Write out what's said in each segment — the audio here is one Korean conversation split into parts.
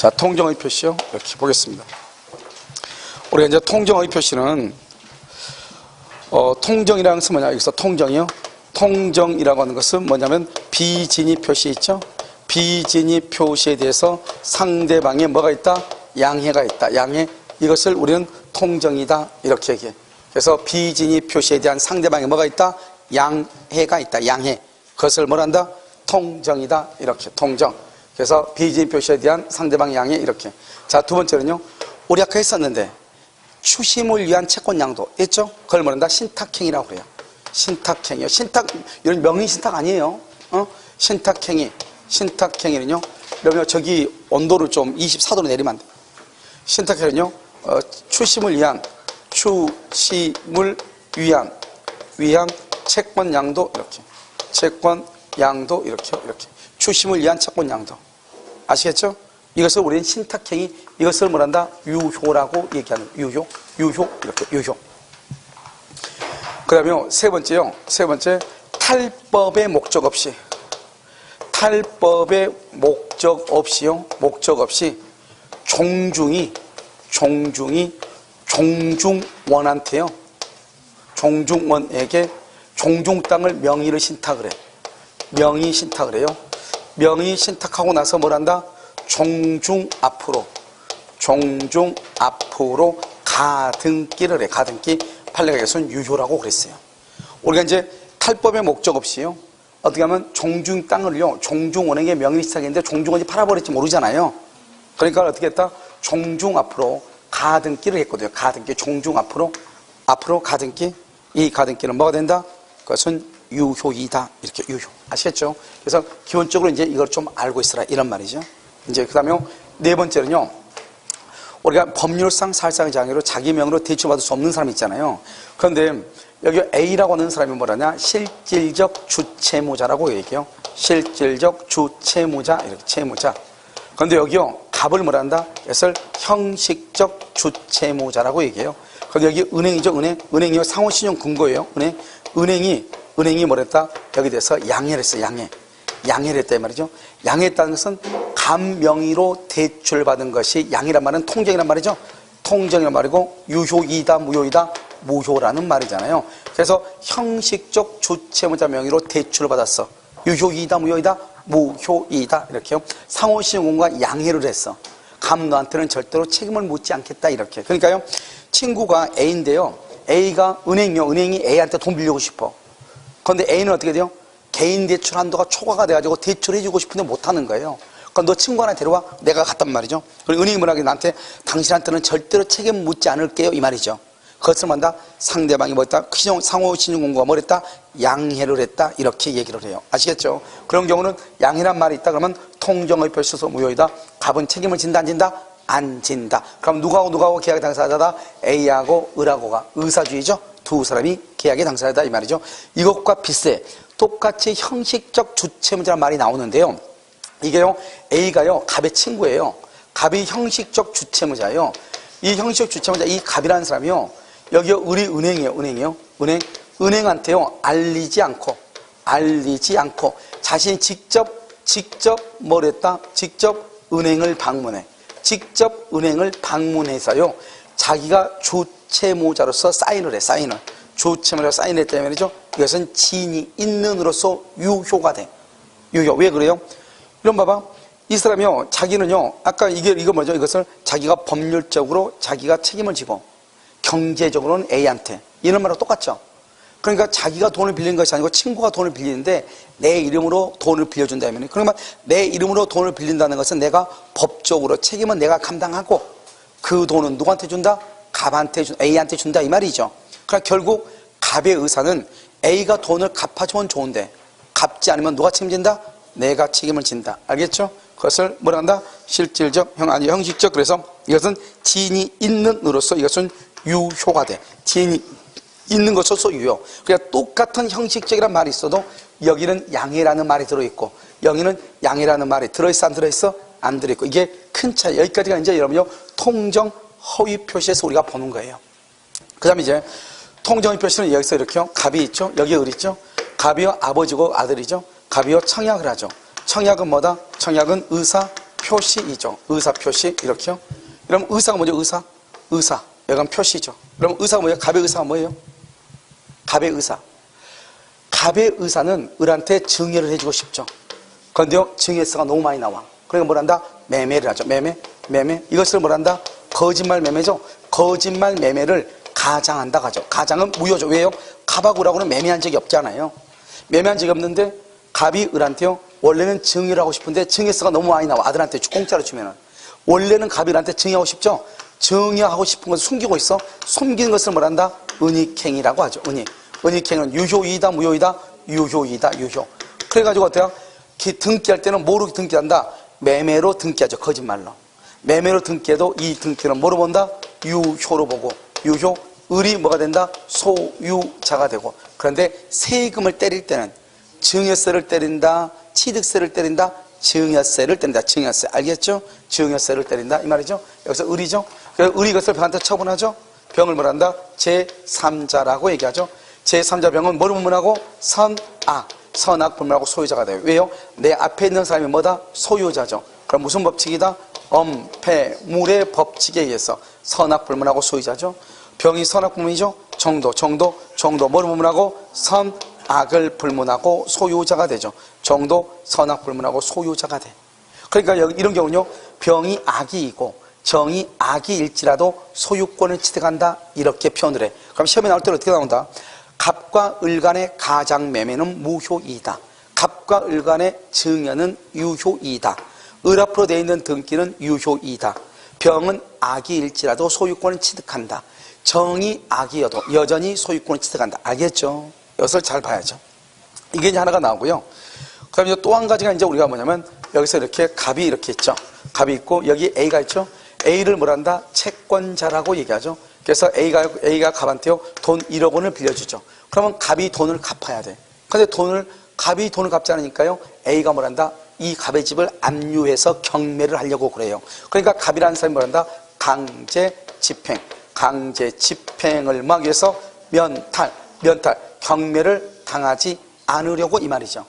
자, 통정의 표시요. 이렇게 보겠습니다. 우리가 이제 통정의 표시는, 어, 통정이라는 것은 뭐냐? 여기서 통정이요. 통정이라고 하는 것은 뭐냐면 비진입 표시 있죠? 비진입 표시에 대해서 상대방에 뭐가 있다? 양해가 있다. 양해. 이것을 우리는 통정이다. 이렇게 얘기해. 그래서 비진입 표시에 대한 상대방에 뭐가 있다? 양해가 있다. 양해. 그것을 뭐란다? 통정이다. 이렇게. 통정. 그래서 비진입 표시에 대한 상대방 양해 이렇게. 자, 두 번째는요. 우리 아까 했었는데 추심을 위한 채권 양도 있죠? 그걸 뭐란다? 신탁행위라고 그래요. 신탁행위요. 신탁 이런 명의 신탁 아니에요. 어? 신탁행위. 신탁행위는요. 그러면 저기 온도를 좀 24도로 내리면 안 돼. 신탁행위는요. 어, 추심을 위한 추심을 위한 위한 채권 양도 이렇게. 채권 양도 이렇게 이렇게. 추심을 위한 채권 양도. 아시겠죠? 이것을 우리는 신탁행위, 이것을 뭐란다? 유효라고 얘기하는 유효, 유효, 이렇게 유효. 그 다음에 세 번째요. 세 번째, 탈법의 목적 없이. 탈법의 목적 없이요. 목적 없이 종중이, 종중이, 종중원한테요. 종중원에게 종중 땅을 명의를 신탁을 해. 명의 신탁을 해요. 명의 신탁하고 나서 뭘 한다? 종중 앞으로, 종중 앞으로 가등기를 해. 가등기. 판례가에서는 유효라고 그랬어요. 우리가 이제 탈법의 목적 없이요. 어떻게 하면 종중 땅을요. 종중원에게 명의 신탁했는데 종중원이 팔아버릴지 모르잖아요. 그러니까 어떻게 했다? 종중 앞으로 가등기를 했거든요. 가등기. 종중 앞으로, 앞으로 가등기. 이 가등기는 뭐가 된다? 그것은 유효이다. 이렇게 유효. 아시겠죠? 그래서 기본적으로 이제 이걸 좀 알고 있어라. 이런 말이죠. 이제 그 다음에 네 번째는요. 우리가 법률상 살상의 장애로 자기 명으로 대출받을 수 없는 사람이 있잖아요. 그런데 여기 A라고 하는 사람이 뭐라냐? 실질적 주채무자라고 얘기해요. 실질적 주채무자, 이렇게 채무자. 그런데 여기요, 값을 뭐란다? 이것을 형식적 주채무자라고 얘기해요. 그런데 여기 은행이죠, 은행. 은행이요, 상호신용 근거예요, 은행. 은행이, 은행이 뭐랬다? 여기 대해서 양해를 했어요, 양해. 양해를 했다, 이 말이죠. 양해했다는 것은 감명의로 대출받은 것이 양이란 말은 통정이란 말이죠. 통정이란 말이고, 유효이다, 무효이다, 무효라는 말이잖아요. 그래서 형식적 주채무자 명의로 대출을 받았어. 유효이다, 무효이다, 무효이다. 이렇게요. 상호신용공과 양해를 했어. 감 너한테는 절대로 책임을 묻지 않겠다. 이렇게. 그러니까요. 친구가 A인데요. A가 은행이요. 은행이 A한테 돈 빌리고 싶어. 그런데 A는 어떻게 돼요? 개인 대출 한도가 초과가 돼가지고 대출해주고 싶은데 못하는 거예요. 그럼 너 친구 하나 데려와. 내가 갔단 말이죠. 그리고 은행이 뭐라 그래? 나한테 당신한테는 절대로 책임 묻지 않을게요. 이 말이죠. 그것을 만다 상대방이 뭐랬다? 신용, 상호 신용공고가 뭐랬다? 양해를 했다. 이렇게 얘기를 해요. 아시겠죠? 그런 경우는 양해란 말이 있다. 그러면 통정의 표시서 무효이다. 갑은 책임을 진다, 안 진다? 안 진다. 그럼 누구하고 누구하고 계약의 당사자다? A하고 을하고가 의사주의죠? 두 사람이 계약의 당사자다. 이 말이죠. 이것과 비슷해. 똑같이 형식적 주체 문제라는 말이 나오는데요. 이게요, A가요, 갑의 친구예요. 갑이 형식적 주체무자예요. 이 형식적 주체무자, 이 갑이라는 사람이요, 여기 우리 은행이에요, 은행이요. 은행, 은행한테요, 알리지 않고, 알리지 않고, 자신이 직접, 직접 뭘 했다? 직접 은행을 방문해. 직접 은행을 방문해서요, 자기가 주 체무자로서 사인을 해, 사인을. 주체무자로 사인을 했다는 말이죠. 이것은 지인이 있는으로서 유효가 돼. 유효. 왜 그래요? 이런 봐봐. 이 사람이요, 자기는요, 아까 이게, 이거 뭐죠? 이것을 자기가 법률적으로 자기가 책임을 지고, 경제적으로는 A한테. 이런 말하고 똑같죠? 그러니까 자기가 돈을 빌린 것이 아니고 친구가 돈을 빌리는데 내 이름으로 돈을 빌려준다면, 그러면 내 이름으로 돈을 빌린다는 것은 내가 법적으로 책임은 내가 감당하고 그 돈은 누구한테 준다? 갑한테 준, A한테 준다. 이 말이죠. 그러니까 결국 갑의 의사는 A가 돈을 갚아주면 좋은데 갚지 않으면 누가 책임진다? 내가 책임을 진다. 알겠죠? 그것을 뭐라 한다? 실질적, 형, 아니, 형식적. 그래서 이것은 지인이 있는 으로서 이것은 유효가 돼. 지인이 있는 것으로서 유효. 그러니까 똑같은 형식적이란 말이 있어도 여기는 양해라는 말이 들어있고 여기는 양해라는 말이 들어있어 안 들어있어? 안 들어있고 이게 큰 차이. 여기까지가 이제 여러분요 통정 허위 표시에서 우리가 보는 거예요. 그 다음에 이제 통정의 표시는 여기서 이렇게요. 갑이 있죠. 여기 을 있죠. 갑이요 아버지고 아들이죠. 갑이요 청약을 하죠. 청약은 뭐다? 청약은 의사 표시이죠. 의사 표시 이렇게요. 그럼 의사가 뭐죠? 의사, 의사. 여간 표시죠. 그럼 의사가 뭐예요? 갑의 의사가 뭐예요? 갑의 의사. 갑의 의사는 을한테 증여를 해주고 싶죠. 그런데요, 증여세가 너무 많이 나와. 그러니까 뭐란다? 매매를 하죠. 매매, 매매. 이것을 뭐란다? 거짓말 매매죠. 거짓말 매매를 가장한다 가죠. 가장은 무효죠. 왜요? 갑하고라고는 매매한 적이 없잖아요. 매매한 적이 없는데 갑이 을한테요. 원래는 증여를 하고 싶은데 증여세가 너무 많이 나와. 아들한테 주- 공짜로 주면은. 원래는 갑이 을한테 증여하고 싶죠. 증여하고 싶은 것을 숨기고 있어. 숨기는 것을 뭐란다? 은닉행이라고 하죠. 은닉. 은닉행은 유효이다, 무효이다, 유효이다, 유효. 그래가지고 어때요? 기- 등기할 때는 뭐로 등기한다? 매매로 등기하죠. 거짓말로. 매매로 등기해도 이 등기는 뭐로 본다? 유효로 보고. 유효. 을이 뭐가 된다? 소유자가 되고. 그런데 세금을 때릴 때는 증여세를 때린다. 취득세를 때린다. 증여세를 때린다. 증여세. 알겠죠? 증여세를 때린다. 이 말이죠. 여기서 을이죠. 그래서 을이 이것을 병한테 처분하죠. 병을 뭐란다? 제3자라고 얘기하죠. 제3자 병은 뭐를 분문하고? 선악. 선악 불문하고 소유자가 돼요. 왜요? 내 앞에 있는 사람이 뭐다? 소유자죠. 그럼 무슨 법칙이다? 엄폐 물의 법칙에 의해서 선악 불문하고 소유자죠. 병이 선악 불문이죠. 정도, 정도, 정도 뭐를 불문하고? 선악을 불문하고 소유자가 되죠. 정도, 선악 불문하고 소유자가 돼. 그러니까 여기 이런 경우는요. 병이 악이이고 정이 악이일지라도 소유권을 취득한다 이렇게 표현을 해. 그럼 시험에 나올 때는 어떻게 나온다? 갑과 을 간의 가장 매매는 무효이다. 갑과 을 간의 증여는 유효이다. 을 앞으로 되어 있는 등기는 유효이다. 병은 악이일지라도 소유권을 취득한다. 정이 악이어도 여전히 소유권을 취득한다. 알겠죠? 이것을 잘 봐야죠. 이게 이제 하나가 나오고요. 그럼 이제 또 한 가지가 이제 우리가 뭐냐면 여기서 이렇게 갑이 이렇게 있죠. 갑이 있고 여기 A가 있죠. A를 뭐란다? 채권자라고 얘기하죠. 그래서 A가 A가 갑한테요 돈 1억 원을 빌려주죠. 그러면 갑이 돈을 갚아야 돼. 근데 돈을 갑이 돈을 갚지 않으니까요 A가 뭐란다? 이 갑의 집을 압류해서 경매를 하려고 그래요. 그러니까 갑이라는 사람이 뭐란다? 강제 집행, 강제 집행을 막기 위해서 면탈, 면탈, 경매를 당하지 않으려고 이 말이죠.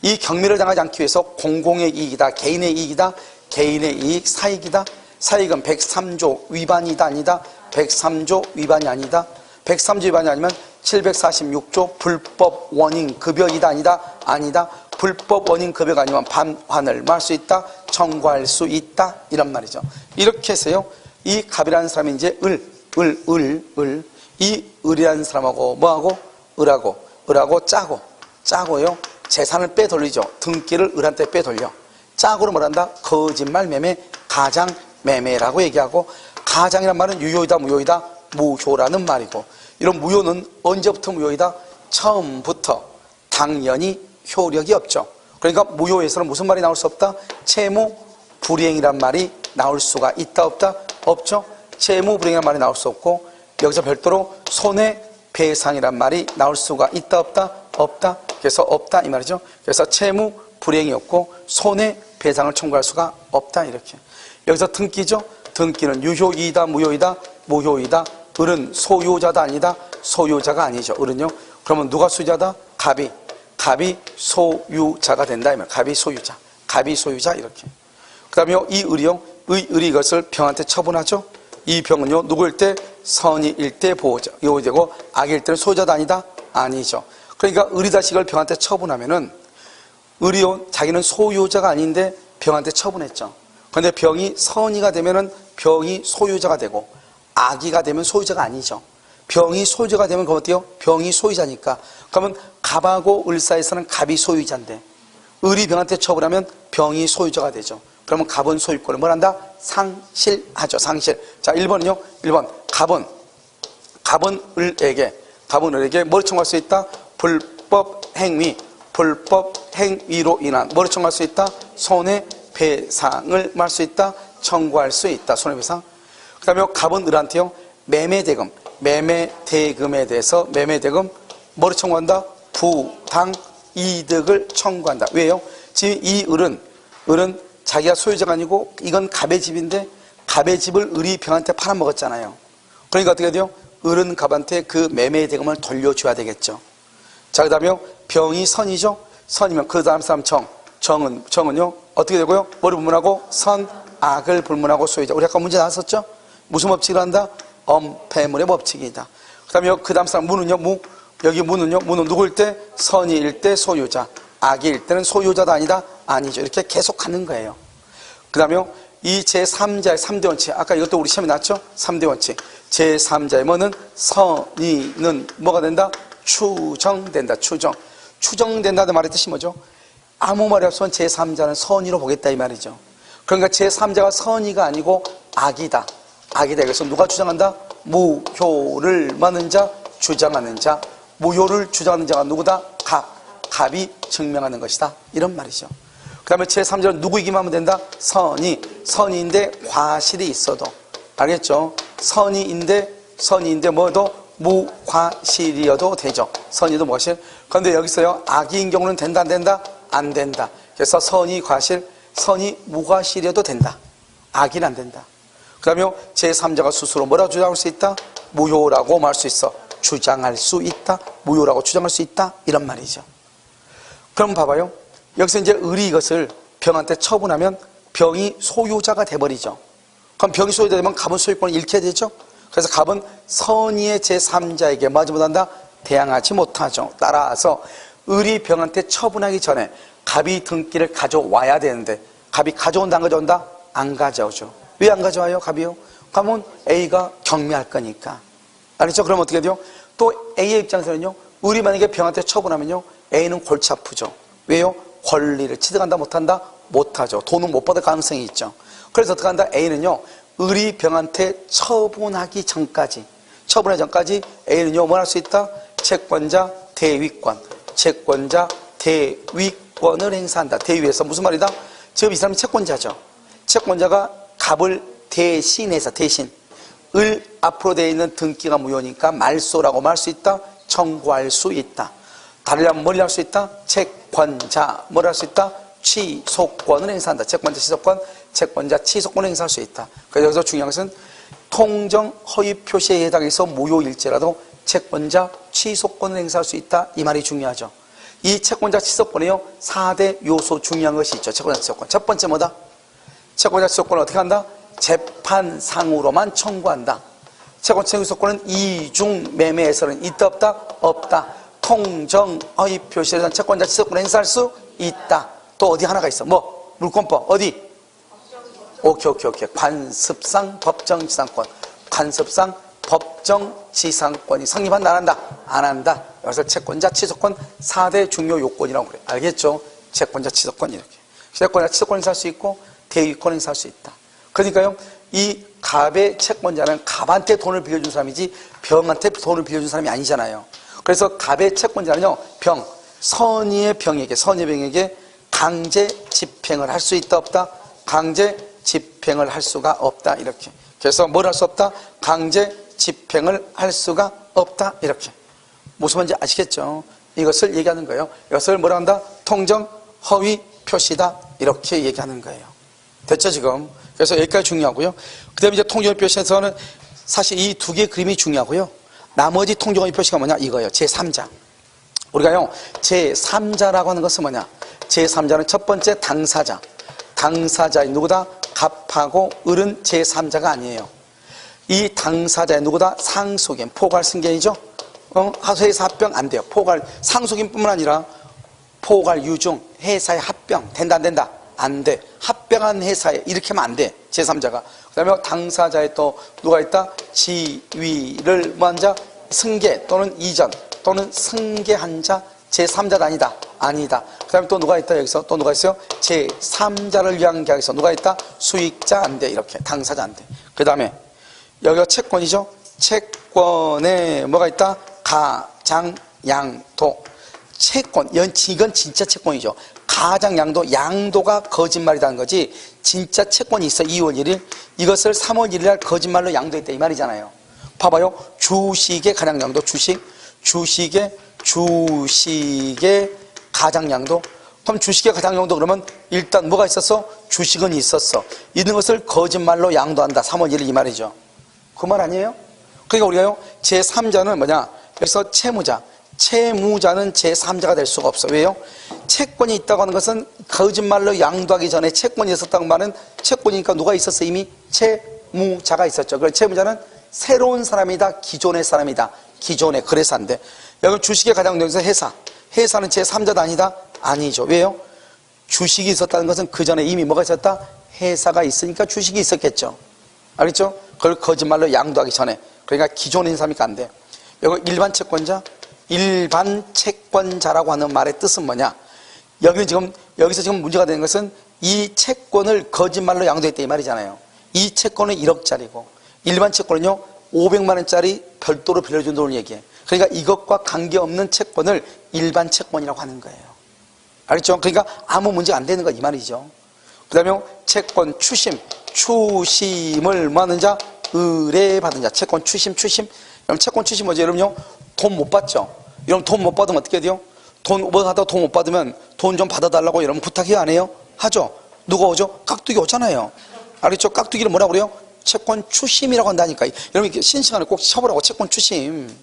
이 경매를 당하지 않기 위해서 공공의 이익이다, 개인의 이익이다, 개인의 이익, 사익이다. 사익은 103조 위반이다, 아니다. 103조 위반이 아니다. 103조 위반이 아니면 746조 불법 원인 급여이다, 아니다. 아니다. 불법 원인 급여가 아니면 반환을 말수 있다, 청구할 수 있다, 이런 말이죠. 이렇게 해서요, 이 갑이라는 사람이 이제 을, 을, 을, 을. 이 을이라는 사람하고 뭐하고? 을하고, 을하고 짜고, 짜고요. 재산을 빼돌리죠. 등기를 을한테 빼돌려. 짝으로 뭐란다? 거짓말 매매, 가장 매매라고 얘기하고 가장이란 말은 유효이다, 무효이다, 무효라는 말이고 이런 무효는 언제부터 무효이다? 처음부터 당연히 효력이 없죠. 그러니까 무효에서는 무슨 말이 나올 수 없다? 채무 불이행이란 말이 나올 수가 있다 없다? 없죠. 채무 불이행이란 말이 나올 수 없고 여기서 별도로 손해 배상이란 말이 나올 수가 있다 없다? 없다. 그래서 없다 이 말이죠. 그래서 채무 불이행이 없고 손해 배상을 청구할 수가 없다 이렇게. 여기서 등기죠. 등기는 유효이다 무효이다 무효이다. 을은 소유자다 아니다 소유자가 아니죠. 을은요. 그러면 누가 소유자다? 갑이. 갑이 소유자가 된다 이말. 갑이 소유자. 갑이 소유자 이렇게. 그 다음에 이 을이요. 의 을이 이것을 병한테 처분하죠. 이 병은요. 누구일 때 선의일 때 보호자. 보호되고 악일 때는 소유자도 아니다 아니죠. 그러니까 이걸 병한테 처분하면은 을이요 자기는 소유자가 아닌데 병한테 처분했죠. 그런데 병이 선의가 되면은 병이 소유자가 되고 악이가 되면 소유자가 아니죠. 병이 소유자가 되면 그럼 어때요? 병이 소유자니까. 그러면 갑하고 을 사이에서는 갑이 소유자인데 을이 병한테 처분하면 병이 소유자가 되죠. 그러면 갑은 소유권을 뭘 한다? 상실하죠. 상실. 자, 1번은요. 1번. 갑은 갑은 을에게 갑은 을에게 뭘 청구할 수 있다? 불법 행위, 불법 행위로 인한 뭐를 청구할 수 있다? 손해 배상을 말 수 있다? 청구할 수 있다. 손해 배상. 그 다음에 갑은 을한테요. 매매 대금, 매매 대금에 대해서 매매 대금 뭐를 청구한다? 부당 이득을 청구한다. 왜요? 지금 이 을은 을은 자기가 소유자가 아니고 이건 갑의 집인데 갑의 집을 을이 병한테 팔아먹었잖아요. 그러니까 어떻게 돼요? 을은 갑한테 그 매매 대금을 돌려줘야 되겠죠. 자, 그 다음에 병이 선이죠? 선이면 그 다음 사람 정. 정은, 정은요? 어떻게 되고요? 뭐를 불문하고 선, 악을 불문하고 소유자. 우리 아까 문제 나왔었죠? 무슨 법칙을 한다? 엄폐물의 법칙이다. 그 다음에 그 다음 사람 무는요, 무. 여기 무는요, 무는 누구일 때? 선이일 때 소유자. 악일 때는 소유자도 아니다? 아니죠. 이렇게 계속 가는 거예요. 그 다음에 이 제3자의 3대 원칙. 아까 이것도 우리 시험에 나왔죠? 3대 원칙. 제3자의 뭐는 선이는 뭐가 된다? 추정된다. 추정. 추정된다는 말의 뜻이 뭐죠? 아무 말이 없으면 제3자는 선의로 보겠다 이 말이죠. 그러니까 제3자가 선의가 아니고 악이다. 악이다. 그래서 누가 주장한다? 무효를 많은 자, 주장하는 자. 무효를 주장하는 자가 누구다? 갑. 갑이 증명하는 것이다. 이런 말이죠. 그 다음에 제3자는 누구이기만 하면 된다? 선이. 선인데 과실이 있어도. 알겠죠? 선이인데, 선이인데 뭐도 무과실이어도 되죠. 선이도 무과실. 그런데 여기서요, 악인 경우는 된다, 안 된다? 안 된다. 그래서 선이 과실, 선이 무과실이어도 된다. 악인 안 된다. 그 다음에 제3자가 스스로 뭐라고 주장할 수 있다? 무효라고 말할 수 있어. 주장할 수 있다. 무효라고 주장할 수 있다. 이런 말이죠. 그럼 봐봐요. 여기서 이제 을이 이것을 병한테 처분하면 병이 소유자가 돼버리죠. 그럼 병이 소유자 되면 갑은 소유권을 잃게 되죠. 그래서 갑은 선의의 제3자에게 마지 못한다? 대항하지 못하죠. 따라서 을이 병한테 처분하기 전에 갑이 등기를 가져와야 되는데 갑이 가져온다 안 가져온다? 안 가져오죠. 왜 안 가져와요? 갑이요? 그러면 A가 경미할 거니까. 알겠죠? 그럼 어떻게 돼요? 또 A의 입장에서는요. 을이 만약에 병한테 처분하면요. A는 골치 아프죠. 왜요? 권리를 취득한다 못한다? 못하죠. 돈은 못 받을 가능성이 있죠. 그래서 어떻게 한다? A는요. 을이 병한테 처분하기 전까지 처분하기 전까지 A는요. 뭘 할 수 있다? 채권자 대위권 채권자 대위권을 행사한다. 대위에서 무슨 말이다? 지금 이 사람이 채권자죠. 채권자가 갑을 대신해서 대신 을 앞으로 되어 있는 등기가 무효니까 말소라고 말 수 있다. 청구할 수 있다. 다르려면 뭘 할 수 있다? 채권자 뭘 할 수 있다? 취소권을 행사한다. 채권자 취소권, 채권자 취소권을 행사할 수 있다. 그래서 여기서 중요한 것은 통정 허위 표시에 해당해서 무효일지라도 채권자 취소권을 행사할 수 있다. 이 말이 중요하죠. 이 채권자 취소권에요. 4대 요소 중요한 것이 있죠. 채권자 취소권. 첫 번째 뭐다? 채권자 취소권을 어떻게 한다? 재판상으로만 청구한다. 채권자 취소권은 이중 매매에서는 있다 없다? 없다. 통정 허위 표시에 대한 채권자 취소권 행사할 수 있다. 또 어디 하나가 있어. 뭐? 물권법. 어디? 오케이, 오케이, 오케이. 관습상 법정지상권. 관습상 법정지상권이 성립한다, 안 한다? 안 한다. 여기서 채권자 취소권 4대 중요 요건이라고 그래. 알겠죠? 채권자 취소권 이렇게. 채권자 취소권 행사할 수 있고, 대위권 행사할 수 있다. 그러니까요, 이 갑의 채권자는 갑한테 돈을 빌려준 사람이지 병한테 돈을 빌려준 사람이 아니잖아요. 그래서 갑의 채권자는요, 병, 선의의 병에게, 선의의 병에게 강제 집행을 할 수 있다, 없다? 강제 집행을 할 수가 없다, 이렇게. 그래서 뭘 할 수 없다? 강제 집행을 할 수가 없다, 이렇게. 무슨 말인지 아시겠죠? 이것을 얘기하는 거예요. 이것을 뭐라 한다? 통정 허위 표시다, 이렇게 얘기하는 거예요. 됐죠, 지금? 그래서 여기까지 중요하고요. 그 다음에 이제 허위 표시에서는 사실 이 두 개의 그림이 중요하고요. 나머지 허위 표시가 뭐냐? 이거예요. 제3자. 우리가요, 제3자라고 하는 것은 뭐냐? 제3자는 첫 번째 당사자. 당사자인 누구다? 갑하고 을은 제3자가 아니에요. 이 당사자의 누구다? 상속인, 포괄 승계이죠? 어? 회사 합병 안 돼요. 포괄, 상속인 뿐만 아니라 포괄 유중, 회사의 합병, 된다, 안 된다? 안 돼. 합병한 회사에 이렇게 하면 안 돼. 제3자가. 그 다음에 당사자에 또 누가 있다? 지위를 먼저 승계 또는 이전 또는 승계한 자 제3자가 아니다. 아니다. 그 다음에 또 누가 있다 여기서 또 누가 있어요? 제3자를 위한 계약에서 누가 있다? 수익자 안 돼. 이렇게 당사자 안 돼. 그 다음에 여기가 채권이죠. 채권에 뭐가 있다? 가장 양도. 채권. 연- 이건 진짜 채권이죠. 가장 양도. 양도가 거짓말이라는 거지. 진짜 채권이 있어. 2월 1일. 이것을 3월 1일 날 거짓말로 양도했다. 이 말이잖아요. 봐봐요. 주식의 가장 양도. 주식. 주식의 주식의 가장 양도. 그럼 주식의 가장 양도 그러면 일단 뭐가 있었어? 주식은 있었어. 있는 것을 거짓말로 양도한다. 3월 1일 이 말이죠. 그 말 아니에요? 그러니까 우리가요, 제3자는 뭐냐? 여기서 채무자, 채무자는 제3자가 될 수가 없어. 왜요? 채권이 있다고 하는 것은 거짓말로 양도하기 전에 채권이 있었다고 말은 채권이니까 누가 있었어? 이미 채무자가 있었죠. 그래서 채무자는 새로운 사람이다. 기존의 사람이다. 기존의 돼. 여기 주식의 가장 명사 회사. 회사는 제3자도 아니다? 아니죠. 왜요? 주식이 있었다는 것은 그 전에 이미 뭐가 있었다? 회사가 있으니까 주식이 있었겠죠. 알겠죠? 그걸 거짓말로 양도하기 전에. 그러니까 있는 사람이니까 안 돼. 여기 일반 채권자, 일반 채권자라고 하는 말의 뜻은 뭐냐? 여기는 지금, 여기서 지금 문제가 되는 것은 이 채권을 거짓말로 양도했다 이 말이잖아요. 이 채권은 1억짜리고, 일반 채권은요, 500만 원짜리 별도로 빌려준 돈을 얘기해. 그러니까 이것과 관계없는 채권을 일반 채권이라고 하는 거예요. 알겠죠? 그러니까 아무 문제가 안 되는 거 이 말이죠. 그 다음에 채권 추심. 추심을 뭐 하는 자? 의뢰받은 자. 채권 추심, 추심. 그럼 채권 추심 뭐죠? 여러분요? 돈 못 받죠? 여러분 돈 못 받으면 어떻게 돼요? 돈, 뭐 하다가 돈못 받으면 돈 좀 받아달라고 여러분 부탁해요? 안 해요? 하죠? 누가 오죠? 깍두기 오잖아요. 알겠죠? 깍두기를 뭐라고 그래요? 채권 추심이라고 한다니까. 여러분 이렇게 쉬는 시간에 꼭 쳐보라고 채권 추심.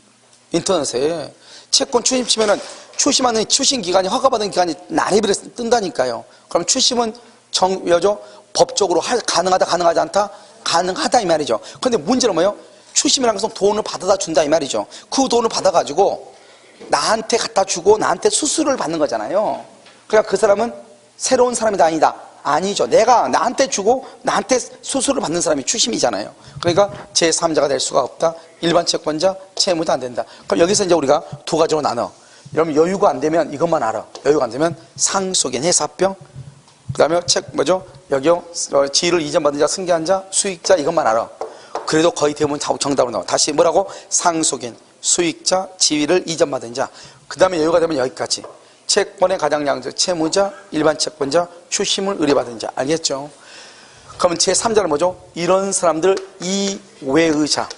인터넷에. 채권 추심 치면은 추심하는 추심 기간이 허가받은 기간이 나래비를 뜬다니까요. 그럼 추심은 정, 여죠? 법적으로 할- 가능하다, 가능하지 않다? 가능하다 이 말이죠. 근데 문제는 뭐예요? 추심이라는 것은 돈을 받아다 준다 이 말이죠. 그 돈을 받아가지고 나한테 갖다 주고 나한테 수수료를 받는 거잖아요. 그러니까 그 사람은 새로운 사람이 다 아니다. 아니죠. 내가 나한테 주고 나한테 수수료를 받는 사람이 추심이잖아요. 그러니까 제3자가 될 수가 없다. 일반 채권자, 채무도 안 된다. 그럼 여기서 이제 우리가 두 가지로 나눠. 여러분 여유가 안 되면 이것만 알아. 여유가 안 되면 상속인 회사병, 그 다음에 책 뭐죠? 여기요 어, 지위를 이전받은 자, 승계한 자, 수익자 이것만 알아. 그래도 거의 대부분 다 정답으로 나와. 다시 뭐라고? 상속인, 수익자, 지위를 이전받은 자. 그 다음에 여유가 되면 여기까지. 채권의 가장 양자, 채무자, 일반 채권자, 추심을 의뢰받은 자. 알겠죠? 그러면 제3자는 뭐죠? 이런 사람들 이외의 자.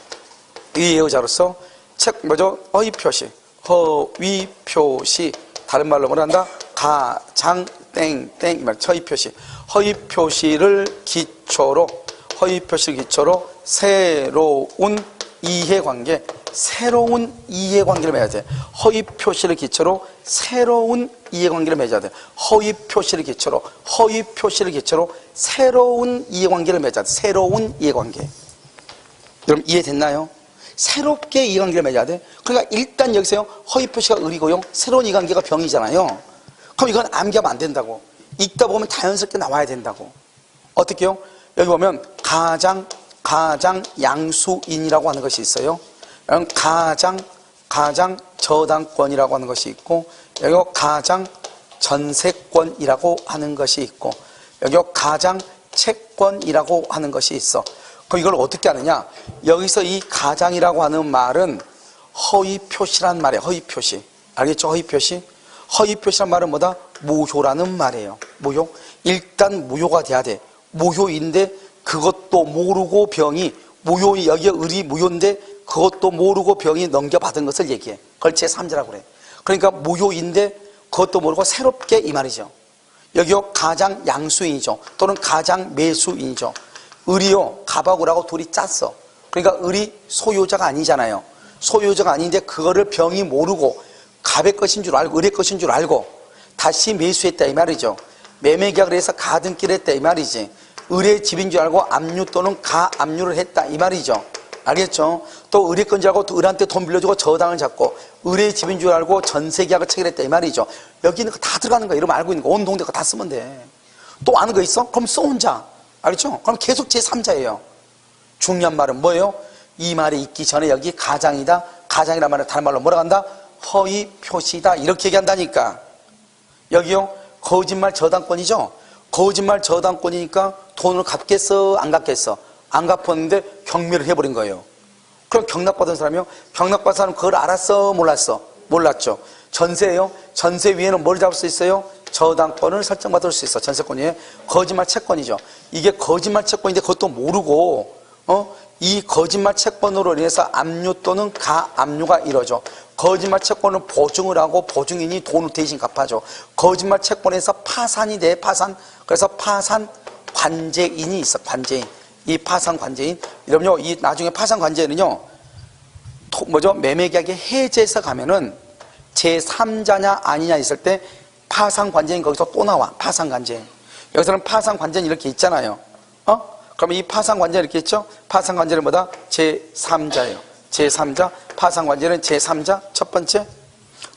이외의 자로서 책 뭐죠? 허위 표시, 허위 표시. 다른 말로 뭐라 한다? 가장 땡땡 허위 표시. 허위 표시를 기초로 허위 표시를 기초로 새로운 이해관계, 새로운 이해관계를 맺어야 돼. 허위 표시를 기초로 새로운 이해관계를 맺어야 돼. 허위 표시를 기초로, 허위 표시를 기초로 새로운 이해관계를 맺어야 돼. 새로운 이해관계. 여러분 이해됐나요? 새롭게 이해관계를 맺어야 돼. 그러니까 일단 여기서요 허위 표시가 의리고요 새로운 이해관계가 병이잖아요. 그럼 이건 암기하면 안 된다고. 읽다 보면 자연스럽게 나와야 된다고. 어떻게요? 여기 보면 가장 가장 양수인이라고 하는 것이 있어요. 가장 가장 저당권이라고 하는 것이 있고 여기 가장 전세권이라고 하는 것이 있고 여기 가장 채권이라고 하는 것이 있어. 그럼 이걸 어떻게 하느냐? 여기서 이 가장이라고 하는 말은 허위 표시란 말이에요. 허위 표시. 알겠죠? 허위 표시. 허위 표시란 말은 뭐다? 무효라는 말이에요. 무효. 일단 무효가 돼야 돼. 무효인데 그것도 모르고 병이 무효 여기에 의리 무효인데 그것도 모르고 병이 넘겨받은 것을 얘기해. 그걸 제3자라고 그래. 그러니까 무효인데 그것도 모르고 새롭게 이 말이죠. 여기요 가장 양수인이죠. 또는 가장 매수인이죠. 의리요 가바구라고 둘이 짰어. 그러니까 의리 소유자가 아니잖아요. 소유자가 아닌데 그거를 병이 모르고 갑의 것인 줄 알고 의리 것인 줄 알고 다시 매수했다 이 말이죠. 매매 계약을 해서 가등기를 했다 이 말이지. 의뢰 집인 줄 알고 압류 또는 가압류를 했다 이 말이죠. 알겠죠? 또 의뢰 건줄 알고 또 의뢰한테 돈 빌려주고 저당을 잡고 의뢰 집인 줄 알고 전세 계약을 체결했다 이 말이죠. 여기 있는 거 다 들어가는 거야. 이러면 알고 있는 거. 온 동네 거 다 쓰면 돼. 또 아는 거 있어? 그럼 써 혼자. 알겠죠? 그럼 계속 제3자예요. 중요한 말은 뭐예요? 이 말이 있기 전에 여기 가장이다. 가장이란 말은 다른 말로 뭐라 한다? 허위 표시다. 이렇게 얘기한다니까. 여기요. 거짓말 저당권이죠. 거짓말 저당권이니까 돈을 갚겠어? 안 갚겠어? 안 갚았는데 경매를 해버린 거예요. 그럼 경락받은 사람이요? 경락받은 사람은 그걸 알았어? 몰랐어? 몰랐죠. 전세예요? 전세 위에는 뭘 잡을 수 있어요? 저당권을 설정받을 수 있어. 전세권 위에. 거짓말 채권이죠. 이게 거짓말 채권인데 그것도 모르고, 어? 이 거짓말 채권으로 인해서 압류 또는 가압류가 이루어져. 거짓말 채권은 보증을 하고 보증인이 돈을 대신 갚아줘. 거짓말 채권에서 파산이 돼, 파산. 그래서 파산 관제인이 있어, 관제인. 이 파산 관제인. 여러분요, 이 나중에 파산 관제인은요, 토- 뭐죠? 매매계약의 해제에서 가면은 제3자냐 아니냐 있을 때 파상관제인 거기서 또 나와. 파상관제. 여기서는 파상관제는 이렇게 있잖아요. 어? 그러면 이 파상관제 이렇게 있죠? 파상관제는 뭐다? 제3자예요. 제3자. 파상관제는 제3자. 첫 번째.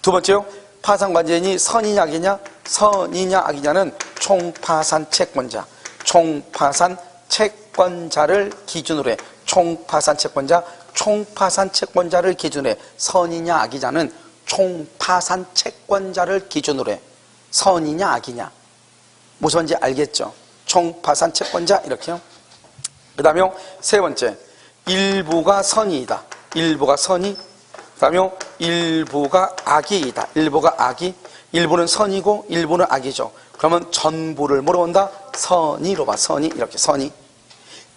두 번째요. 파상관제인이 선이냐 악이냐? 선이냐 악이냐는 총파산 채권자. 총파산 채권자를 기준으로 해. 총파산 채권자. 총파산 채권자를 기준으로 해. 선이냐 악이냐는 총파산 채권자를 기준으로 해. 선이냐 악이냐. 무슨 말인지 알겠죠? 총파산 채권자 이렇게요. 그 다음에 세 번째 일부가 선이이다. 일부가 선이 그 다음에 일부가 악이이다. 일부가 악이 일부는 선이고 일부는 악이죠. 그러면 전부를 물어본다. 선이로 봐. 선이 이렇게 선이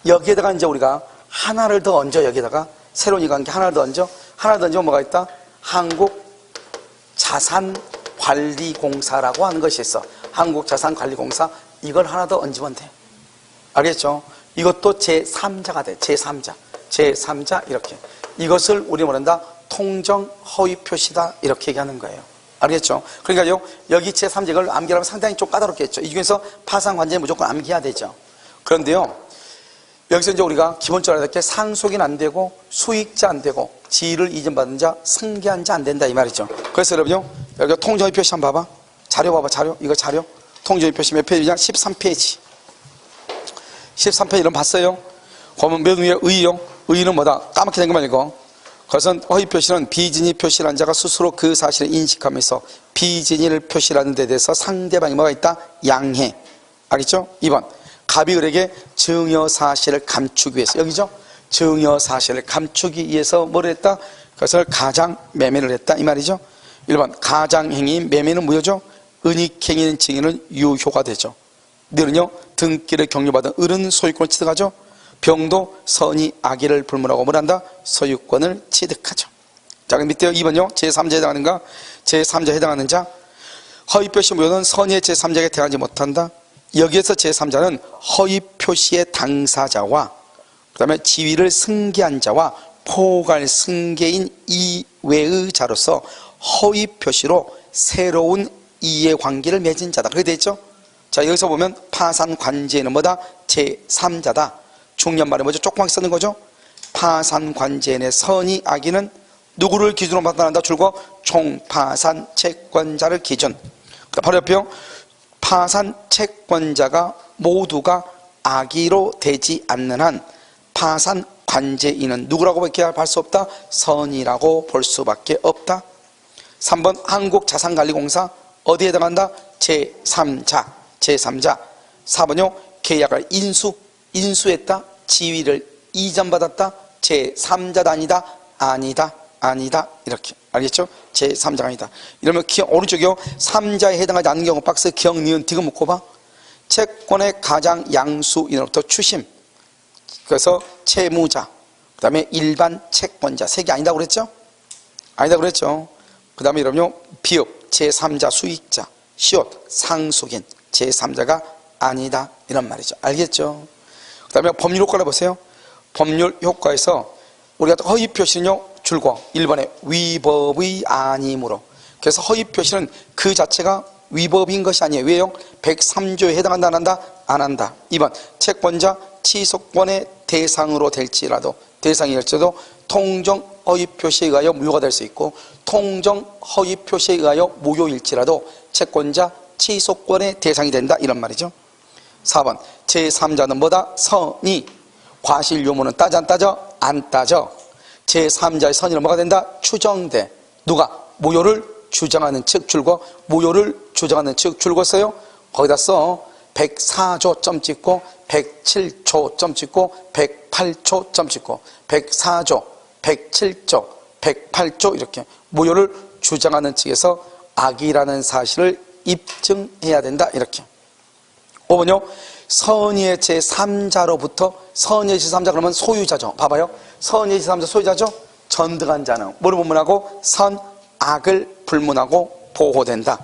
여기에다가 이제 우리가 하나를 더 얹어 여기다가 새로운 이 관계 하나를 더 얹어 하나 더 얹으면 뭐가 있다? 한국 자산 관리 공사라고 하는 것이 있어. 한국 자산 관리 공사 이걸 하나 더 얹으면 돼. 알겠죠? 이것도 제3자가 돼. 제3자. 제3자 이렇게. 이것을 우리 뭐란다? 통정 허위 표시다. 이렇게 얘기하는 거예요. 알겠죠? 그러니까 요. 여기 제3자 이걸 암기하면 상당히 좀 까다롭겠죠. 이 중에서 파상 관제 무조건 암기해야 되죠. 그런데요. 여기서 이제 우리가 기본적으로 알아야 될 게 상속인 안 되고 수익자 안 되고 지위를 이전받은 자 승계한 자 안 된다 이 말이죠. 그래서 여러분요. 여기 통정의 표시 한번 봐봐. 자료 봐봐. 자료. 이거 자료. 통정의 표시 몇 페이지냐? 13페이지. 13페이지 이런 봤어요? 그러면 맨 위에 의요. 의는 뭐다? 까맣게 된 것만 읽어. 그것은 허위 표시는 비진이 표시한 자가 스스로 그 사실을 인식하면서 비진이를 표시하는 데 대해서 상대방이 뭐가 있다? 양해. 알겠죠? 2번. 갑이 을에게 증여 사실을 감추기 위해서 여기죠? 증여 사실을 감추기 위해서 뭘 했다? 그것을 가장 매매를 했다 이 말이죠. 1번 가장 행위인 매매는 무효죠. 은닉행위는 증여는 유효가 되죠. 너는요 등기를 격려받은 을은 소유권을 취득하죠. 병도 선이 악의를 불문하고 뭘 한다? 소유권을 취득하죠. 자 그럼 밑에 2번요 제3자에 해당하는가? 제3자에 해당하는 자 허위 표시 무효는 선의의 제3자에게 대하지 못한다. 여기에서 제3자는 허위 표시의 당사자와 그 다음에 지위를 승계한 자와 포괄 승계인 이외의 자로서 허위 표시로 새로운 이해관계를 맺은 자다. 그렇게 되죠? 자, 여기서 보면 파산 관제는 뭐다? 제3자다. 중요한 말은 뭐죠? 조그맣게 쓰는 거죠? 파산 관제의 선의 악의는 누구를 기준으로 판단한다? 줄고 총파산 채권자를 기준. 바로 옆에요. 파산 채권자가 모두가 악의로 되지 않는 한 파산 관제인은 누구라고 밖에 할 수 없다? 선이라고 볼 수밖에 없다. 3번 한국자산관리공사 어디에 해당한다? 제3자 제3자 4번요 계약을 인수 인수했다 지위를 이전받았다? 제3자다 아니다? 아니다. 아니다. 이렇게. 알겠죠? 제3자가 아니다. 이러면 기억, 오른쪽이요. 3자에 해당하지 않는 경우 박스 기억 니은 디귿 묶어봐. 채권의 가장 양수인으로부터 추심. 그래서 채무자. 그 다음에 일반 채권자. 세 개 아니다 그랬죠? 아니다 그랬죠? 그 다음에 여러분요. 비읍. 제3자 수익자. 시옷. 상속인. 제3자가 아니다. 이런 말이죠. 알겠죠? 그 다음에 법률 효과를 보세요. 법률 효과에서 우리가 허위 표시는요 줄과 1번에 위법의 아님으로. 그래서 허위 표시는 그 자체가 위법인 것이 아니에요. 왜요? 103조에 해당한다 안 한다? 안 한다. 2번 채권자 취소권의 대상으로 될지라도 대상이 될지라도 통정 허위 표시에 의하여 무효가 될 수 있고 통정 허위 표시에 의하여 무효일지라도 채권자 취소권의 대상이 된다. 이런 말이죠 4번 제3자는 뭐다? 선이 과실 유무는 따져 안 따져? 안 따져 제3자의 선의는 뭐가 된다? 추정돼 누가? 무효를 주장하는 측 줄고 무효를 주장하는 측 줄고 써요 거기다 써 104조 점 찍고 107조 점 찍고 108조 점 찍고 104조 107조 108조 이렇게 무효를 주장하는 측에서 악이라는 사실을 입증해야 된다 이렇게 5번요. 선의의 제3자로부터 선의의 제3자 그러면 소유자죠. 봐봐요. 선의의 제3자 소유자죠? 전득한 자는 뭐를 불문하고? 선 악을 불문하고 보호된다.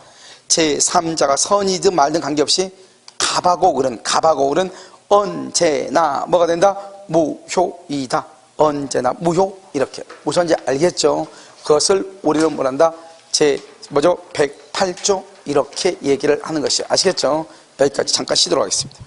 제3자가 선이든 말든 관계없이 갑하고 을은 갑하고 을은 언제나 뭐가 된다? 무효이다. 언제나 무효. 이렇게. 무슨지 알겠죠? 그것을 우리는 뭐란다? 제 뭐죠? 108조 이렇게 얘기를 하는 것이 아시겠죠? 여기까지 잠깐 쉬도록 하겠습니다.